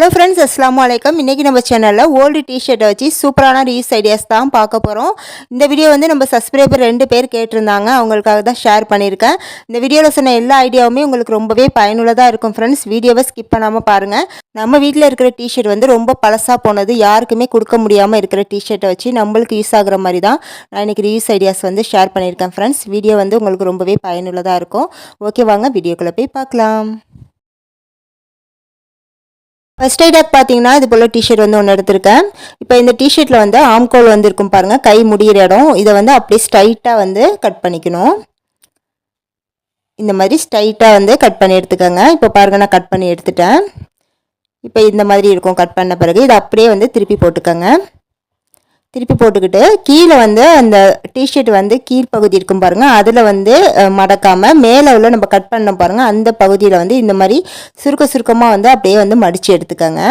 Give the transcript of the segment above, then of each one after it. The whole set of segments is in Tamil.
ஹலோ ஃப்ரெண்ட்ஸ் அஸ்லாம் வலைக்கம் இன்றைக்கி நம்ம சேனலில் ஓல்டு டிஷர்ட்டை வச்சு சூப்பரான ரீயூஸ் ஐடியாஸ் தான் பார்க்க போகிறோம் இந்த வீடியோ வந்து நம்ம சப்ஸ்கிரைபர் ரெண்டு பேர் கேட்டிருந்தாங்க. அவங்களுக்காக தான் ஷேர் பண்ணியிருக்கேன். இந்த வீடியோவில் சொன்ன எல்லா ஐடியாவுமே உங்களுக்கு ரொம்பவே பயனுள்ளதாக இருக்கும் ஃப்ரெண்ட்ஸ் வீடியோவை ஸ்கிப் பண்ணாமல் பாருங்கள் நம்ம வீட்டில் இருக்கிற டிஷர்ட் வந்து ரொம்ப பழசாக போனது. யாருக்குமே கொடுக்க முடியாமல் இருக்கிற டிஷர்ட்டை வச்சு நம்மளுக்கு யூஸ் ஆகிற மாதிரி தான் நான் இன்றைக்கி ரீயூஸ் ஐடியாஸ் வந்து ஷேர் பண்ணியிருக்கேன் ஃப்ரெண்ட்ஸ் வீடியோ வந்து உங்களுக்கு ரொம்பவே பயனுள்ளதாக இருக்கும். ஓகே வாங்க வீடியோக்குள்ளே போய் பார்க்கலாம். ஃபர்ஸ்ட் ஐடாக் பார்த்தீங்கன்னா இது போல் டிஷர்ட் வந்து ஒன்று எடுத்திருக்கேன். இப்போ இந்த டிஷர்ட்டில் வந்து ஆம்கோல் வந்து இருக்கும் பாருங்கள் கை முடிகிற இடம். இதை வந்து அப்படியே ஸ்ட்ரைட்டாக வந்து கட் பண்ணிக்கணும். இந்த மாதிரி ஸ்ட்ரைட்டாக வந்து கட் பண்ணி எடுத்துக்கோங்க. இப்போ பாருங்கள் நான் கட் பண்ணி எடுத்துட்டேன். இப்போ இந்த மாதிரி இருக்கும். கட் பண்ண பிறகு இதை அப்படியே வந்து திருப்பி போட்டுக்கோங்க. திருப்பி போட்டுக்கிட்டு கீழே வந்து அந்த டிஷர்ட் வந்து கீழ்ப்பகுதி இருக்கும் பாருங்கள் அதில் வந்து மடக்காமல் மேலே உள்ள நம்ம கட் பண்ண பாருங்கள் அந்த பகுதியில் வந்து இந்த மாதிரி சுருக்க சுருக்கமாக வந்து அப்படியே வந்து மடித்து எடுத்துக்கோங்க.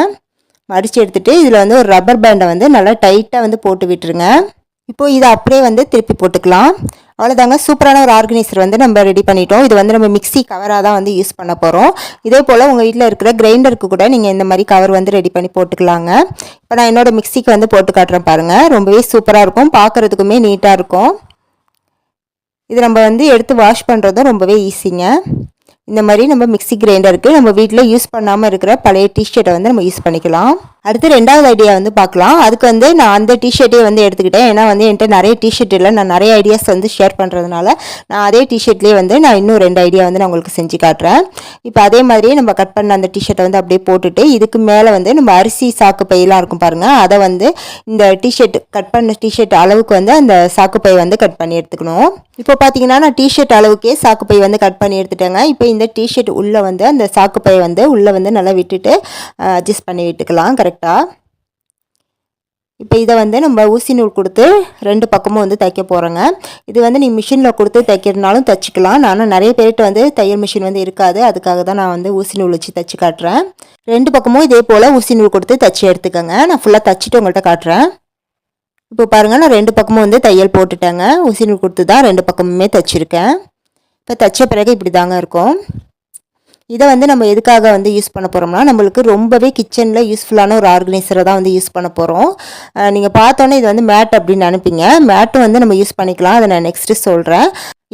மடித்து எடுத்துகிட்டு இதில் வந்து ஒரு ரப்பர் பேண்டை வந்து நல்லா டைட்டாக வந்து போட்டு விட்டுருங்க. இப்போது இதை அப்படியே வந்து திருப்பி போட்டுக்கலாம். அவ்வளோதாங்க சூப்பரான ஒரு ஆர்கனைசர் வந்து நம்ம ரெடி பண்ணிட்டோம். இது வந்து நம்ம மிக்சி கவராக தான் வந்து யூஸ் பண்ண போகிறோம் இதே போல் உங்கள் வீட்டில் இருக்கிற கிரைண்டருக்கு கூட நீங்கள் இந்த மாதிரி கவர் வந்து ரெடி பண்ணி போட்டுக்கலாங்க. இப்போ நான் என்னோடய மிக்சிக்கு வந்து போட்டு காட்டுறேன் பாருங்கள் ரொம்பவே சூப்பராக இருக்கும். பார்க்குறதுக்குமே நீட்டாக இருக்கும். இது நம்ம வந்து எடுத்து வாஷ் பண்ணுறதும் ரொம்பவே ஈஸிங்க இந்த மாதிரி நம்ம மிக்சி கிரைண்டருக்கு நம்ம வீட்டில் யூஸ் பண்ணாமல் இருக்கிற பழைய டிஷர்ட்டை வந்து நம்ம யூஸ் பண்ணிக்கலாம். அடுத்து ரெண்டாவது ஐடியா வந்து பார்க்கலாம். அதுக்கு வந்து நான் அந்த டிஷர்ட்டே வந்து எடுத்துக்கிட்டேன். ஏன்னா வந்து என்கிட்ட நிறைய டிஷர்ட் இல்லை. நான் நிறைய ஐடியாஸ் வந்து ஷேர் பண்ணுறதுனால நான் அதே டிஷர்ட்லேயே வந்து நான் இன்னும் ரெண்டு ஐடியா வந்து நான் உங்களுக்கு செஞ்சு காட்டுறேன். இப்போ அதே மாதிரியே நம்ம கட் பண்ண அந்த டிஷர்ட்டை வந்து அப்படியே போட்டுட்டு இதுக்கு மேலே வந்து நம்ம அரிசி சாக்கு பையெல்லாம் இருக்கும் பாருங்கள் அதை வந்து இந்த டிஷர்ட் கட் பண்ண டிஷர்ட் அளவுக்கு வந்து அந்த சாக்கு பை வந்து கட் பண்ணி எடுத்துக்கணும். இப்போ பார்த்தீங்கன்னா நான் டிஷர்ட் அளவுக்கே சாக்கு பை வந்து கட் பண்ணி எடுத்துட்டேங்க. இப்போ இந்த டிஷர்ட் உள்ளே வந்து அந்த சாக்கு வந்து உள்ளே வந்து நல்லா விட்டுட்டு அட்ஜஸ்ட் பண்ணி விட்டுக்கலாம் கரெக்டாக இப்போ இதை வந்து நம்ம ஊசி நூல் கொடுத்து ரெண்டு பக்கமும் வந்து தைக்க போகிறோங்க இது வந்து நீ மிஷினில் கொடுத்து தைக்கிறதுனாலும் தைச்சிக்கலாம். நானும் நிறைய பேர்கிட்ட வந்து தையல் மிஷின் வந்து இருக்காது. அதுக்காக தான் நான் வந்து ஊசி நூல் வச்சு தைச்சி காட்டுறேன். ரெண்டு பக்கமும் இதே போல் ஊசி நூல் கொடுத்து தைச்சி எடுத்துக்கோங்க. நான் ஃபுல்லாக தைச்சிட்டு உங்கள்கிட்ட காட்டுறேன். இப்போ பாருங்கள் நான் ரெண்டு பக்கமும் வந்து தையல் போட்டுட்டேங்க. ஊசி நூல் கொடுத்து தான் ரெண்டு பக்கமுமே தைச்சிருக்கேன். இப்போ தைச்ச பிறகு இப்படி தாங்க இருக்கும். இதை வந்து நம்ம எதுக்காக வந்து யூஸ் பண்ண போகிறோம்னா நம்மளுக்கு ரொம்பவே கிச்சனில் யூஸ்ஃபுல்லான ஒரு ஆர்கனைசரை தான் வந்து யூஸ் பண்ண போகிறோம் நீங்கள் பார்த்தோன்னே இது வந்து மேட் அப்படின்னு நினைப்பீங்க. மேட்டும் வந்து நம்ம யூஸ் பண்ணிக்கலாம். அதை நான் நெக்ஸ்ட்டு சொல்கிறேன்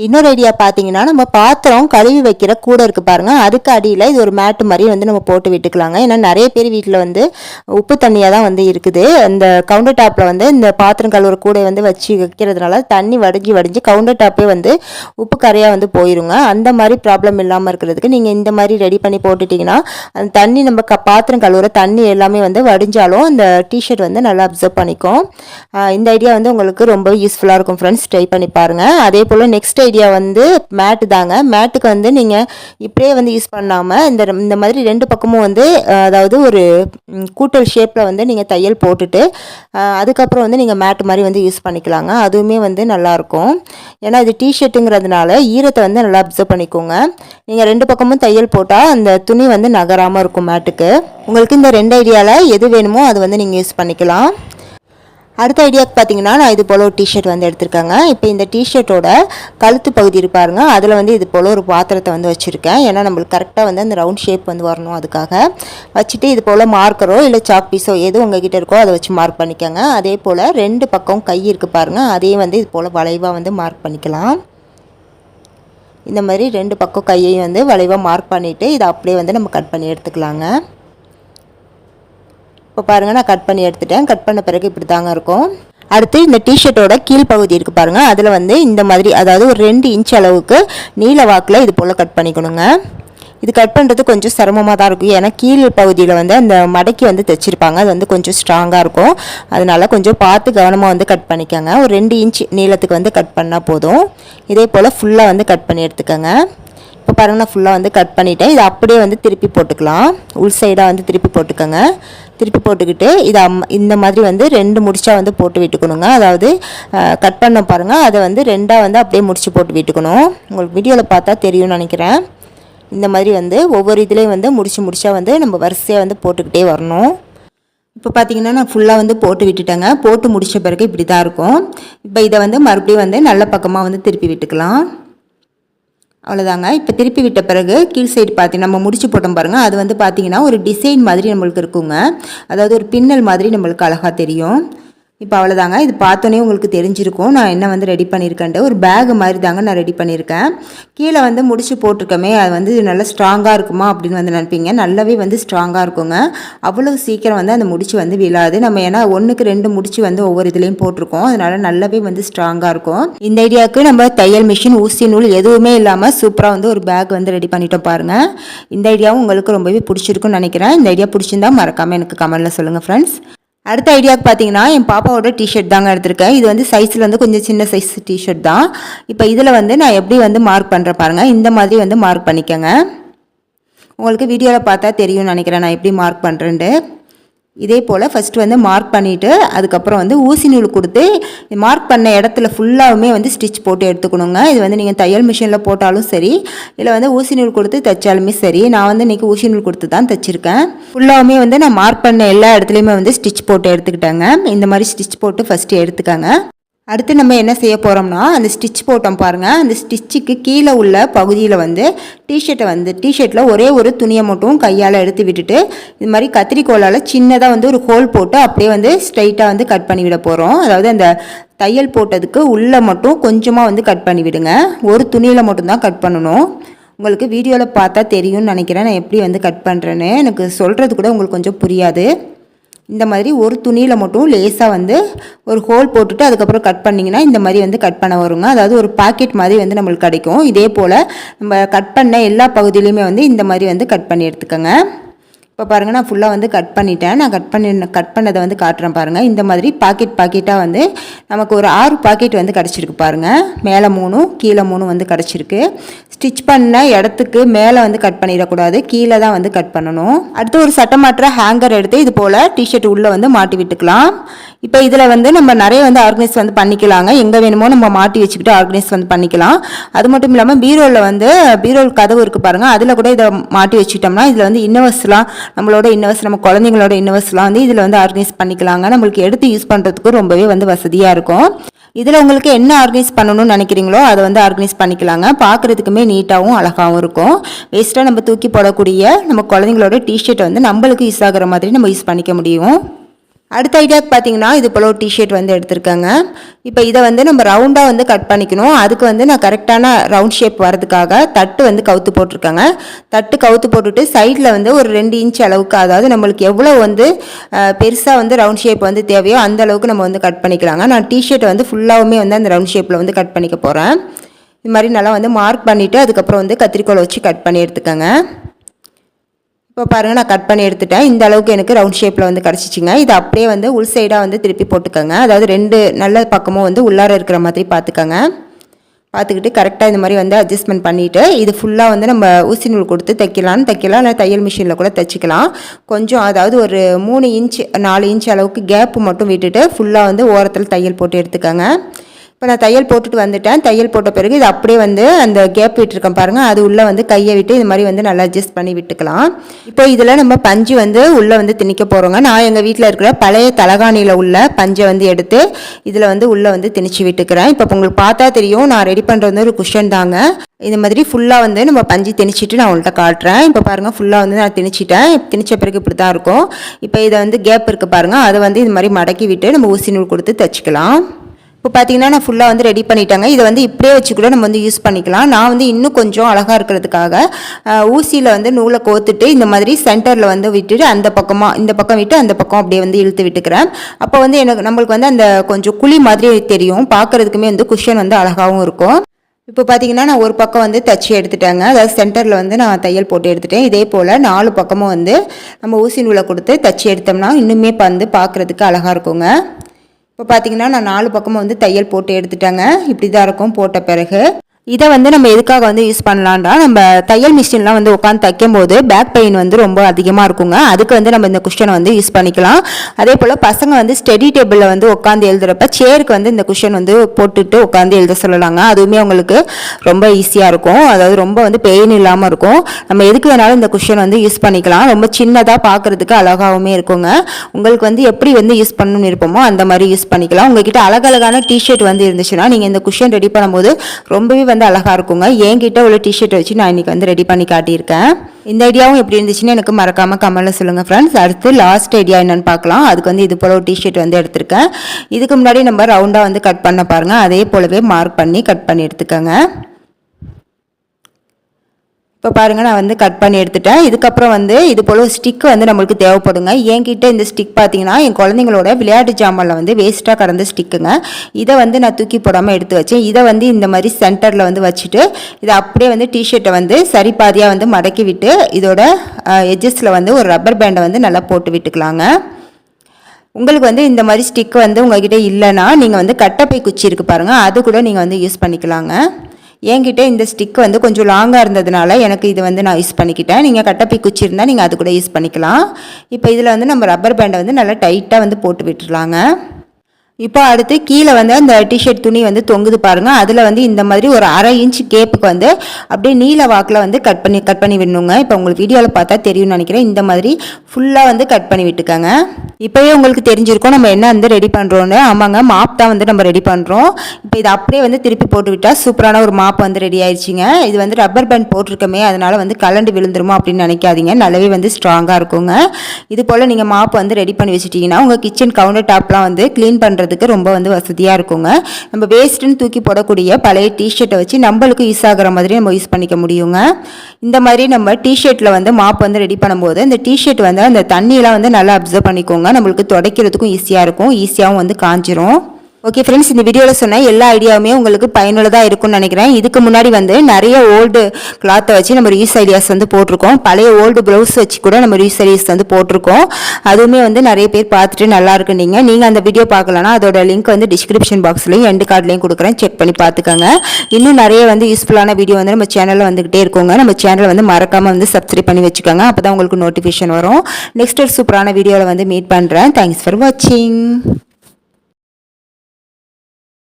இன்னொரு ஐடியா பார்த்தீங்கன்னா நம்ம பாத்திரம் கழுவி வைக்கிற கூட இருக்குது பாருங்கள் அதுக்கு அடியில் இது ஒரு மேட்டு மாதிரி வந்து நம்ம போட்டு விட்டுக்கலாங்க. ஏன்னா நிறைய பேர் வீட்டில் வந்து உப்பு தண்ணியாக தான் வந்து இருக்குது. அந்த கவுண்டர் டாப்பில் வந்து இந்த பாத்திரம் கழுவுற கூட வந்து வச்சு வைக்கிறதுனால தண்ணி வடிஞ்சு வடிஞ்சு கவுண்டர் டாப்பே வந்து உப்பு கரையாக வந்து போயிருங்க. அந்த மாதிரி ப்ராப்ளம் இல்லாமல் இருக்கிறதுக்கு நீங்கள் இந்த மாதிரி ரெடி பண்ணி போட்டுட்டிங்கன்னா அந்த தண்ணி நம்ம க பாத்திரம் கழுவுற தண்ணி எல்லாமே வந்து வடிஞ்சாலும் இந்த டிஷர்ட் வந்து நல்லா அப்சர்வ் பண்ணிக்கும். இந்த ஐடியா வந்து உங்களுக்கு ரொம்ப யூஸ்ஃபுல்லாக இருக்கும் ஃப்ரெண்ட்ஸ் ட்ரை பண்ணி பாருங்கள் அதே போல் நெக்ஸ்ட் ஐடியா வந்து மேட்டு தாங்க. மேட்டுக்கு வந்து நீங்கள் இப்படியே வந்து யூஸ் பண்ணாமல் இந்த இந்த மாதிரி ரெண்டு பக்கமும் வந்து அதாவது ஒரு கூட்டல் ஷேப்பில் வந்து நீங்கள் தையல் போட்டுட்டு அதுக்கப்புறம் வந்து நீங்கள் மேட்டு மாதிரி வந்து யூஸ் பண்ணிக்கலாங்க. அதுவுமே வந்து நல்லாயிருக்கும் ஏன்னா இது டிஷர்ட்டுங்கிறதுனால ஈரத்தை வந்து நல்லா அப்சர்வ் பண்ணிக்கோங்க. நீங்கள் ரெண்டு பக்கமும் தையல் போட்டால் அந்த துணி வந்து நகராமல் இருக்கும் மேட்டுக்கு உங்களுக்கு இந்த ரெண்டு ஐடியாவில் எது வேணுமோ அது வந்து நீங்கள் யூஸ் பண்ணிக்கலாம். அடுத்த ஐடியாவுக்கு பார்த்தீங்கன்னா நான் இது போல் ஒரு டிஷர்ட் வந்து எடுத்திருக்கேங்க. இப்போ இந்த டிஷர்ட்டோட கழுத்து பகுதி இருப்பாருங்க அதில் வந்து இது போல் ஒரு பாத்திரத்தை வந்து வச்சுருக்கேன். ஏன்னா நம்மளுக்கு கரெக்டாக வந்து அந்த ரவுண்ட் ஷேப் வந்து வரணும் அதுக்காக. வச்சுட்டு இது போல் மார்க்கரோ இல்லை சாக் பீஸோ எது உங்ககிட்ட இருக்கோ அதை வச்சு மார்க் பண்ணிக்கோங்க. அதே போல் ரெண்டு பக்கம் கை இருக்குது பாருங்கள் அதையும் வந்து இது போல் வளைவாக வந்து மார்க் பண்ணிக்கலாம். இந்த மாதிரி ரெண்டு பக்கம் கையையும் வந்து வளைவாக மார்க் பண்ணிவிட்டு இதை அப்படியே வந்து நம்ம கட் பண்ணி எடுத்துக்கலாங்க. இப்போ பாருங்கள் நான் கட் பண்ணி எடுத்துட்டேன். கட் பண்ண பிறகு இப்படி தாங்க இருக்கும். அடுத்து இந்த டிஷர்ட்டோட கீழ் பகுதி இருக்குது பாருங்கள் அதில் வந்து இந்த மாதிரி அதாவது ஒரு ரெண்டு இன்ச் அளவுக்கு நீல வாக்கில் இது போல் கட் பண்ணிக்கணுங்க. இது கட் பண்ணுறது கொஞ்சம் சிரமமாக தான் இருக்கும். ஏன்னா கீழ் பகுதியில் வந்து அந்த மடக்கி வந்து தைச்சிருப்பாங்க. அது வந்து கொஞ்சம் ஸ்ட்ராங்காக இருக்கும். அதனால் கொஞ்சம் பார்த்து கவனமாக வந்து கட் பண்ணிக்கோங்க. ஒரு ரெண்டு இன்ச் நீளத்துக்கு வந்து கட் பண்ணால் போதும். இதே போல் ஃபுல்லாக வந்து கட் பண்ணி எடுத்துக்கோங்க. இப்போ பாருங்கள் நான் ஃபுல்லாக வந்து கட் பண்ணிவிட்டேன் இதை அப்படியே வந்து திருப்பி போட்டுக்கலாம். உள் சைடாக வந்து திருப்பி போட்டுக்கோங்க. திருப்பி போட்டுக்கிட்டு இதை அம் இந்த மாதிரி வந்து ரெண்டு முடிச்சா வந்து போட்டு விட்டுக்கணுங்க. அதாவது கட் பண்ண பாருங்கள் அதை வந்து ரெண்டாக வந்து அப்படியே முடிச்சு போட்டு விட்டுக்கணும். உங்களுக்கு வீடியோவில் பார்த்தா தெரியும்னு நினைக்கிறேன். இந்த மாதிரி வந்து ஒவ்வொரு இதுலேயும் வந்து முடிச்சு முடிச்சா வந்து நம்ம வரிசையாக வந்து போட்டுக்கிட்டே வரணும். இப்போ பார்த்தீங்கன்னா நான் ஃபுல்லாக வந்து போட்டு விட்டுட்டேங்க. போட்டு முடித்த பிறகு இப்படி தான் இருக்கும். இப்போ இதை வந்து மறுபடியும் வந்து நல்ல பக்கமாக வந்து திருப்பி விட்டுக்கலாம். அவ்வளோதாங்க இப்போ திருப்பி விட்ட பிறகு கீழ் சைடு பார்த்தீங்கன்னா நம்ம முடிச்சு போட்டோம் பாருங்கள் அது வந்து பார்த்தீங்கன்னா ஒரு டிசைன் மாதிரி நம்மளுக்கு இருக்குங்க. அதாவது ஒரு பின்னல் மாதிரி நம்மளுக்கு அழகாக தெரியும். இப்போ அவ்வளோதாங்க இது பார்த்தோன்னே உங்களுக்கு தெரிஞ்சிருக்கும். நான் என்ன வந்து ரெடி பண்ணியிருக்கேன்ட்டு ஒரு பேக் மாதிரி தாங்க நான் ரெடி பண்ணியிருக்கேன் கீழே வந்து முடிச்சு போட்டிருக்கமே. அது வந்து நல்லா ஸ்ட்ராங்காக இருக்குமா அப்படின்னு வந்து நினைப்பீங்க. நல்லாவே வந்து ஸ்ட்ராங்காக இருக்குங்க. அவ்வளோ சீக்கிரம் வந்து அந்த முடிச்சு வந்து விழாது. நம்ம ஏன்னா ஒன்றுக்கு ரெண்டு முடிச்சு வந்து ஒவ்வொரு இதுலேயும் போட்டிருக்கோம். அதனால நல்லாவே வந்து ஸ்ட்ராங்காக இருக்கும். இந்த ஐடியாவுக்கு நம்ம தையல் மிஷின் ஊசி நூல் எதுவுமே இல்லாமல் சூப்பராக வந்து ஒரு பேக் வந்து ரெடி பண்ணிட்டோம் பாருங்கள் இந்த ஐடியாவும் உங்களுக்கு ரொம்பவே பிடிச்சிருக்குன்னு நினைக்கிறேன். இந்த ஐடியா பிடிச்சிருந்தா மறக்காமல் எனக்கு கமெண்டில் சொல்லுங்கள் ஃப்ரெண்ட்ஸ் அடுத்த ஐடியாவுக்கு பார்த்தீங்கன்னா என் பாப்பாவோட டிஷர்ட் தாங்க எடுத்திருக்கேன். இது வந்து சைஸில் வந்து கொஞ்சம் சின்ன சைஸ் டிஷர்ட் தான். இப்போ இதில் வந்து நான் எப்படி வந்து மார்க் பண்ணுறேன் பாருங்கள் இந்த மாதிரி வந்து மார்க் பண்ணிக்கோங்க. உங்களுக்கு வீடியோவில் பார்த்தா தெரியும்னு நினைக்கிறேன். நான் எப்படி மார்க் பண்ணுறேன்ட்டு இதே போல் ஃபஸ்ட்டு வந்து மார்க் பண்ணிவிட்டு அதுக்கப்புறம் வந்து ஊசி நூல் கொடுத்து மார்க் பண்ண இடத்துல ஃபுல்லாகவுமே வந்து ஸ்டிச் போட்டு எடுத்துக்கணுங்க. இது வந்து நீங்கள் தையல் மிஷினில் போட்டாலும் சரி இல்லை வந்து ஊசி நூல் கொடுத்து தைச்சாலுமே சரி நான் வந்து இன்றைக்கி ஊசி நூல் கொடுத்து தான் தைச்சிருக்கேன். ஃபுல்லாகவுமே வந்து நான் மார்க் பண்ண எல்லா இடத்துலையுமே வந்து ஸ்டிச் போட்டு எடுத்துக்கிட்டேங்க. இந்த மாதிரி ஸ்டிச் போட்டு ஃபஸ்ட்டு எடுத்துக்கங்க. அடுத்து நம்ம என்ன செய்ய போகிறோம்னா அந்த ஸ்டிச் போட்டோம் பாருங்கள் அந்த ஸ்டிச்சுக்கு கீழே உள்ள பகுதியில் வந்து டிஷர்ட்டை வந்து டிஷர்ட்டில் ஒரே ஒரு துணியை மட்டும் கையால் எடுத்து விட்டுட்டு இது மாதிரி கத்திரிக்கோலால் சின்னதாக வந்து ஒரு ஹோல் போட்டு அப்படியே வந்து ஸ்ட்ரைட்டாக வந்து கட் பண்ணி விட போகிறோம் அதாவது அந்த தையல் போட்டதுக்கு உள்ளே மட்டும் கொஞ்சமாக வந்து கட் பண்ணி விடுங்க ஒரு துணியில் மட்டும்தான் கட் பண்ணணும். உங்களுக்கு வீடியோவில் பார்த்தா தெரியும்னு நினைக்கிறேன். நான் எப்படி வந்து கட் பண்ணுறேன்னு எனக்கு சொல்கிறது கூட உங்களுக்கு கொஞ்சம் புரியாது. இந்த மாதிரி ஒரு துணியில் மட்டும் லேசாக வந்து ஒரு ஹோல் போட்டுட்டு அதுக்கப்புறம் கட் பண்ணிங்கன்னா இந்த மாதிரி வந்து கட் பண்ண வருங்க. அதாவது ஒரு பாக்கெட் மாதிரி வந்து நம்மளுக்கு கிடைக்கும். இதே போல் நம்ம கட் பண்ண எல்லா பகுதியிலையுமே வந்து இந்த மாதிரி வந்து கட் பண்ணி எடுத்துக்கோங்க. இப்போ பாருங்கள் நான் ஃபுல்லாக வந்து கட் பண்ணிட்டேன். நான் கட் பண்ணி கட் பண்ணதை வந்து காட்டுறேன் பாருங்கள் இந்த மாதிரி பாக்கெட் பாக்கெட்டாக வந்து நமக்கு ஒரு ஆறு பாக்கெட் வந்து கிடச்சிருக்கு பாருங்கள் மேலே மூணும் கீழே மூணும் வந்து கிடச்சிருக்கு. ஸ்டிச் பண்ண இடத்துக்கு மேலே வந்து கட் பண்ணிடக்கூடாது. கீழே தான் வந்து கட் பண்ணணும். அடுத்து ஒரு சட்டமாற்ற ஹேங்கர் எடுத்து இது போல் டிஷர்ட் உள்ளே வந்து மாட்டி விட்டுக்கலாம். இப்போ இதில் வந்து நம்ம நிறைய வந்து ஆர்கனைஸ் வந்து பண்ணிக்கலாங்க. எங்கே வேணுமோ நம்ம மாட்டி வச்சுக்கிட்டு ஆர்கனைஸ் வந்து பண்ணிக்கலாம். அது மட்டும் இல்லாமல் பீரோவில் வந்து பீரோல் கதவு இருக்குது பாருங்கள் அதில் கூட இதை மாட்டி வச்சுக்கிட்டோம்னா இதில் வந்து இன்னவர்ஸ்லாம் நம்மளோட இன்னவர்ஸ் நம்ம குழந்தைங்களோட இன்னவர்ஸ்லாம் வந்து இதில் வந்து ஆர்கனைஸ் பண்ணிக்கலாங்க. நம்மளுக்கு எடுத்து யூஸ் பண்ணுறதுக்கு ரொம்பவே வந்து வசதியாக இருக்கும். இதில் உங்களுக்கு என்ன ஆர்கனைஸ் பண்ணணும்னு நினைக்கிறீங்களோ அதை வந்து ஆர்கனைஸ் பண்ணிக்கலாங்க. பார்க்குறதுக்குமே நீட்டாகவும் அழகாகவும் இருக்கும். வேஸ்ட்டாக நம்ம தூக்கி போடக்கூடிய நம்ம குழந்தைங்களோட டிஷர்ட் வந்து நம்மளுக்கு யூஸ் ஆகிற மாதிரி நம்ம யூஸ் பண்ணிக்க முடியும். அடுத்த ஐடியாவுக்கு பார்த்தீங்கன்னா இது போல் ஒரு டிஷர்ட் வந்து எடுத்திருக்காங்க. இப்போ இதை வந்து நம்ம ரவுண்டாக வந்து கட் பண்ணிக்கணும். அதுக்கு வந்து நான் கரெக்டான ரவுண்ட் ஷேப் வரதுக்காக தட்டு வந்து கவுத்து போட்டிருக்கேங்க. தட்டு கவுத்து போட்டுட்டு சைடில் வந்து ஒரு ரெண்டு இன்ச் அளவுக்கு அதாவது நம்மளுக்கு எவ்வளோ வந்து பெருசாக வந்து ரவுண்ட் ஷேப் வந்து தேவையோ அந்த அளவுக்கு நம்ம வந்து கட் பண்ணிக்கலாங்க. நான் டிஷர்ட்டை வந்து ஃபுல்லாகவுமே வந்து அந்த ரவுண்ட் ஷேப்பில் வந்து கட் பண்ணிக்க போகிறேன் இது மாதிரி நல்லா வந்து மார்க் பண்ணிவிட்டு அதுக்கப்புறம் வந்து கத்திரிக்கோலை வச்சு கட் பண்ணி எடுத்துக்கோங்க. இப்போ பாருங்கள் நான் கட் பண்ணி எடுத்துட்டேன். இந்த அளவுக்கு எனக்கு ரவுண்ட் ஷேப்பில் வந்து கிடச்சிச்சிங்க. இது அப்படியே வந்து உள் சைடாக வந்து திருப்பி போட்டுக்கோங்க. அதாவது ரெண்டு நல்ல பக்கமும் வந்து உள்ளார இருக்கிற மாதிரி பார்த்துக்கோங்க. பார்த்துக்கிட்டு கரெக்டாக இந்த மாதிரி வந்து அட்ஜஸ்ட்மெண்ட் பண்ணிவிட்டு இது ஃபுல்லாக வந்து நம்ம ஊசி நூல் கொடுத்து தைக்கலாம்னு தைக்கலாம் இல்லை தையல் மிஷினில் கூட தைச்சிக்கலாம். கொஞ்சம் அதாவது ஒரு மூணு இன்ச் நாலு இன்ச் அளவுக்கு கேப்பு மட்டும் விட்டுட்டு ஃபுல்லாக வந்து ஓரத்தில் தையல் போட்டு எடுத்துக்கோங்க. இப்போ நான் தையல் போட்டுட்டு வந்துட்டேன். தையல் போட்ட பிறகு இது அப்படியே வந்து அந்த கேப் விட்டுருக்கேன் பாருங்கள் அது உள்ளே வந்து கையை விட்டு இது மாதிரி வந்து நல்லா அட்ஜஸ்ட் பண்ணி விட்டுக்கலாம். இப்போ இதில் நம்ம பஞ்சு வந்து உள்ளே வந்து திணிக்க போகிறோங்க நான் எங்கள் வீட்டில் இருக்கிற பழைய தலகாணியில் உள்ள பஞ்சை வந்து எடுத்து இதில் வந்து உள்ளே வந்து திணிச்சு விட்டுக்கிறேன். இப்போ உங்களுக்கு பார்த்தா தெரியும். நான் ரெடி பண்ணுறது வந்து ஒரு குஷன் தாங்க. இந்த மாதிரி ஃபுல்லாக வந்து நம்ம பஞ்சு திணிச்சிட்டு நான் உங்கள்கிட்ட காட்டுறேன். இப்போ பாருங்கள் ஃபுல்லாக வந்து நான் திணிச்சிட்டேன். திணிச்ச பிறகு இப்படி தான் இருக்கும். இப்போ இதை வந்து கேப் இருக்குது பாருங்கள் அதை வந்து இது மாதிரி மடக்கி விட்டு நம்ம ஊசி நூல் கொடுத்து தைச்சிக்கலாம். இப்போ பார்த்தீங்கன்னா நான் ஃபுல்லாக வந்து ரெடி பண்ணிட்டாங்க. இதை வந்து இப்படியே வச்சு கூட நம்ம வந்து யூஸ் பண்ணிக்கலாம். நான் வந்து இன்னும் கொஞ்சம் அழகாக இருக்கிறதுக்காக ஊசியில் வந்து நூலை கோத்துட்டு இந்த மாதிரி சென்டரில் வந்து விட்டுட்டு அந்த பக்கமாக இந்த பக்கம் விட்டு அந்த பக்கம் அப்படியே வந்து இழுத்து விட்டுக்கிறேன். அப்போ வந்து எனக்கு நம்மளுக்கு வந்து அந்த கொஞ்சம் குழி மாதிரி தெரியும். பார்க்குறதுக்குமே வந்து குஷன் வந்து அழகாகவும் இருக்கும். இப்போ பார்த்தீங்கன்னா நான் ஒரு பக்கம் வந்து தச்சு எடுத்துட்டேங்க. அதாவது சென்டரில் வந்து நான் தையல் போட்டு எடுத்துட்டேன். இதே போல் நாலு பக்கமும் வந்து நம்ம ஊசி நூலை கொடுத்து தச்சு எடுத்தோம்னா இன்னுமே வந்து பார்க்குறதுக்கு அழகாக இருக்குங்க. இப்போ பார்த்தீங்கன்னா நான் நாலு பக்கமும் வந்து தையல் போட்டு எடுத்துட்டேங்க. இப்படி தான் இருக்கும் போட்ட பிறகு. இதை வந்து நம்ம எதுக்காக வந்து யூஸ் பண்ணலான்டா நம்ம தையல் மிஷின்லாம் வந்து உட்காந்து தைக்கும் போது பேக் பெயின் வந்து ரொம்ப அதிகமாக இருக்குங்க. அதுக்கு வந்து நம்ம இந்த குஷனை வந்து யூஸ் பண்ணிக்கலாம். அதே போல் பசங்க வந்து ஸ்டடி டேபிளில் வந்து உட்காந்து எழுதுறப்ப சேருக்கு வந்து இந்த குஷன் வந்து போட்டுட்டு உட்காந்து எழுத சொல்லலாங்க. அதுவுமே அவங்களுக்கு ரொம்ப ஈஸியாக இருக்கும். அதாவது ரொம்ப வந்து பெயின் இல்லாமல் இருக்கும். நம்ம எதுக்கு வேணாலும் இந்த குஷன் வந்து யூஸ் பண்ணிக்கலாம். ரொம்ப சின்னதாக பார்க்குறதுக்கு அழகாகவுமே இருக்குங்க. உங்களுக்கு வந்து எப்படி வந்து யூஸ் பண்ணணும்னு இருப்போமோ அந்த மாதிரி யூஸ் பண்ணிக்கலாம். உங்ககிட்ட அழகழகான டிஷர்ட் வந்து இருந்துச்சுன்னா நீங்கள் இந்த குஷன் ரெடி பண்ணும்போது ரொம்பவே வந்து அழகாக இருக்குங்க. என்கிட்ட உள்ள டிஷர்ட் வச்சு நான் இன்றைக்கி வந்து ரெடி பண்ணி காட்டியிருக்கேன். இந்த ஐடியாவும் எப்படி இருந்துச்சுன்னு எனக்கு மறக்காமல் கமலில் சொல்லுங்கள் ஃப்ரெண்ட்ஸ் அடுத்து லாஸ்ட் ஐடியா என்னென்னு பார்க்கலாம். அதுக்கு வந்து இது போல் ஒரு டிஷர்ட் வந்து எடுத்திருக்கேன். இதுக்கு முன்னாடி நம்ம ரவுண்டாக வந்து கட் பண்ண பாருங்கள் அதே போலவே மார்க் பண்ணி கட் பண்ணி எடுத்துக்கோங்க. இப்போ பாருங்கள் நான் வந்து கட் பண்ணி எடுத்துட்டேன். இதுக்கப்புறம் வந்து இது போல் ஸ்டிக் வந்து நம்மளுக்கு தேவைப்படுங்க. என்கிட்ட இந்த ஸ்டிக் பார்த்தீங்கன்னா என் குழந்தைங்களோட விளையாட்டு ஜாமானில் வந்து வேஸ்ட்டாக கடந்த ஸ்டிக்குங்க இதை வந்து நான் தூக்கி போடாமல் எடுத்து வச்சேன். இதை வந்து இந்த மாதிரி சென்டரில் வந்து வச்சுட்டு இதை அப்படியே வந்து டிஷர்ட்டை வந்து சரி பாதியாக வந்து மடக்கி விட்டு இதோட எஜஸில் வந்து ஒரு ரப்பர் பேண்டை வந்து நல்லா போட்டு விட்டுக்கலாங்க. உங்களுக்கு வந்து இந்த மாதிரி ஸ்டிக் வந்து உங்ககிட்ட இல்லைன்னா நீங்கள் வந்து கட்டப்பை குச்சி இருக்குது பாருங்கள் அது கூட நீங்கள் வந்து யூஸ் பண்ணிக்கலாங்க. என்கிட்ட இந்த ஸ்டிக் வந்து கொஞ்சம் லாங்காக இருந்ததுனால எனக்கு இது வந்து நான் யூஸ் பண்ணிக்கிட்டேன். நீங்கள் கட்டப்பி குச்சி இருந்தால் நீங்கள் அது கூட யூஸ் பண்ணிக்கலாம். இப்போ இதில் வந்து நம்ம ரப்பர் பேண்டை வந்து நல்லா டைட்டாக வந்து போட்டு விட்டுருலாங்க இப்போ அடுத்து கீழே வந்து அந்த டிஷர்ட் துணி வந்து தொங்குது பாருங்கள் அதில் வந்து இந்த மாதிரி ஒரு அரை இன்ச் கேப்புக்கு வந்து அப்படியே நீல வாக்கில் வந்து கட் பண்ணி கட் பண்ணி விடணுங்க. இப்போ உங்களுக்கு வீடியோவில் பார்த்தா தெரியும்னு நினைக்கிறேன். இந்த மாதிரி ஃபுல்லாக வந்து கட் பண்ணி விட்டுக்கோங்க. இப்போவே உங்களுக்கு தெரிஞ்சிருக்கும் நம்ம என்ன வந்து ரெடி பண்ணுறோன்னு ஆமாங்க மாப் தான் வந்து நம்ம ரெடி பண்ணுறோம் இப்போ இதை அப்படியே வந்து திருப்பி போட்டு விட்டால் சூப்பரான ஒரு மாப் வந்து ரெடி ஆயிடுச்சுங்க. இது வந்து ரப்பர் பேண்ட் போட்டிருக்கமே அதனால் வந்து கலண்டு விழுந்துருமோ அப்படின்னு நினைக்காதீங்க. நல்லாவே வந்து ஸ்ட்ராங்காக இருக்குங்க. இது போல் நீங்கள் மாப் வந்து ரெடி பண்ணி வச்சுட்டிங்கன்னா உங்கள் கிச்சன் கவுண்டர் டாப்லாம் வந்து க்ளீன் பண்ணுறதுக்கு ரொம்ப வந்து வசதியாக இருக்குங்க. நம்ம வேஸ்ட்டுன்னு தூக்கி போடக்கூடிய பழைய டிஷர்ட்டை வச்சு நம்மளுக்கு யூஸ் ஆகிற மாதிரி நம்ம யூஸ் பண்ணிக்க முடியுங்க. இந்த மாதிரி நம்ம டிஷர்ட்டில் வந்து மாப் வந்து ரெடி பண்ணும்போது இந்த டிஷர்ட் வந்து அந்த தண்ணியெலாம் வந்து நல்லா அப்சர்வ் பண்ணிக்கோங்க. நம்மளுக்கு துடைக்கிறதுக்கும் ஈஸியாக இருக்கும். ஈஸியாகவும் வந்து காஞ்சிரும். ஓகே ஃப்ரெண்ட்ஸ் இந்த வீடியோவில் சொன்ன எல்லா ஐடியாவுமே உங்களுக்கு பயனுள்ளதாக இருக்கும்னு நினைக்கிறேன். இதுக்கு முன்னாடி வந்து நிறைய ஓல்டு கிளாத்தை வச்சு நம்ம ரீஸ் ஐடியாஸ் வந்து போட்டிருக்கோம். பழைய ஓல்டு ப்ளவுஸ் வச்சு கூட நம்ம ரீஸ் ஐடியாஸ் வந்து போட்டிருக்கோம். அதுவுமே வந்து நிறைய பேர் பார்த்துட்டு நல்லா இருக்கு. நீங்கள் நீங்கள் அந்த வீடியோ பார்க்கலன்னா அதோட லிங்க் வந்து டிஸ்கிரிப்ஷன் பாக்ஸ்லையும் எண்டு கார்ட்லையும் கொடுக்குறேன். செக் பண்ணி பார்த்துக்கோங்க. இன்னும் நிறைய வந்து யூஸ்ஃபுல்லான வீடியோ வந்து நம்ம சேனலில் வந்துகிட்டே இருக்கோங்க. நம்ம சேனலை வந்து மறக்காமல் வந்து சப்ஸ்கிரைப் பண்ணி வச்சுக்கோங்க. அப்போ தான் உங்களுக்கு நோட்டிஃபிகேஷன் வரும். நெக்ஸ்ட் ஒரு சூப்பரான வீடியோவில் வந்து மீட் பண்ணுறேன் தேங்க்ஸ் ஃபார் வாட்சிங்